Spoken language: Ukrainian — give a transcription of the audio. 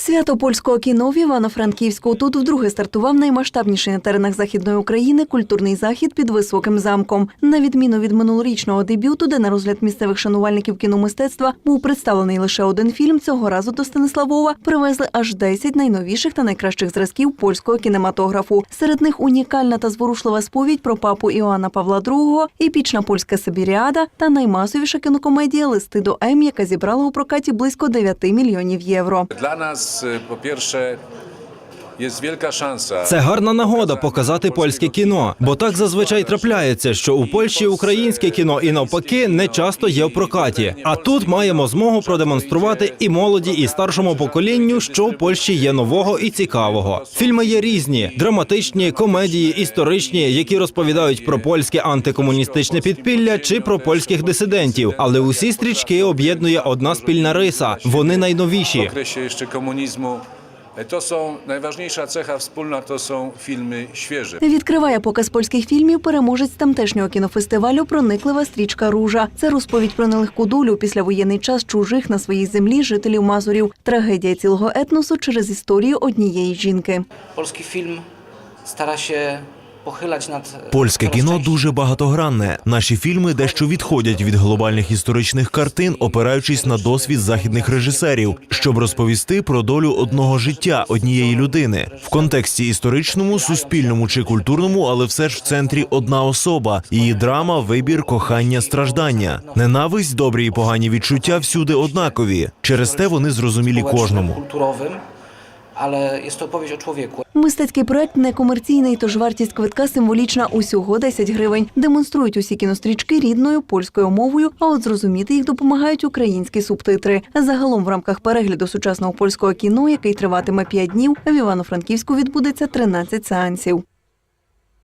Свято польського кіно в Івано-Франківську тут вдруге стартував наймасштабніший на теренах західної України культурний захід під високим замком. На відміну від минулорічного дебюту, де на розгляд місцевих шанувальників кіномистецтва був представлений лише один фільм. Цього разу до Станиславова привезли аж 10 найновіших та найкращих зразків польського кінематографу. Серед них унікальна та зворушлива сповідь про папу Іоанна Павла II, епічна польська Сибіріада та наймасовіша кінокомедія Листи до М, яка зібрала у прокаті близько 9 мільйонів євро. Dla nas po pierwsze Це гарна нагода показати польське кіно, бо так зазвичай трапляється, що у Польщі українське кіно і навпаки не часто є в прокаті. А тут маємо змогу продемонструвати і молоді, і старшому поколінню, що в Польщі є нового і цікавого. Фільми є різні: драматичні, комедії, історичні, які розповідають про польське антикомуністичне підпілля чи про польських дисидентів. Але усі стрічки об'єднує одна спільна риса. Вони найновіші. E, to są najważniejsza cecha wspólna to są filmy świeże. Відкриває показ польських фільмів переможець тамтешнього кінофестивалю Прониклива стрічка Ружа. Це розповідь про нелегку долю після післявоєнний час чужих на своїй землі жителів Мазурів. Трагедія цілого етносу через історію однієї жінки. Польський фільм стара się pochylać nad Польське кіно дуже багатогранне. Наші фільми дещо відходять від глобальних історичних картин, опираючись на досвід західних режисерів, щоб розповісти про долю одного життя однієї людини в контексті історичному, суспільному чи культурному, але все ж в центрі одна особа, її драма, вибір, кохання, страждання, ненависть, добрі і погані відчуття всюди однакові. Через те вони зрозумілі кожному. Ale jest to opowieść o człowieku. Мистецький проект некомерційний, тож вартість квитка символічна усього 10 гривень. Демонструють усі кінострічки рідною польською мовою, а от зрозуміти їх допомагають українські субтитри. Загалом в рамках перегляду сучасного польського кіно, який триватиме 5 днів, в Івано-Франківську відбудеться 13 сеансів.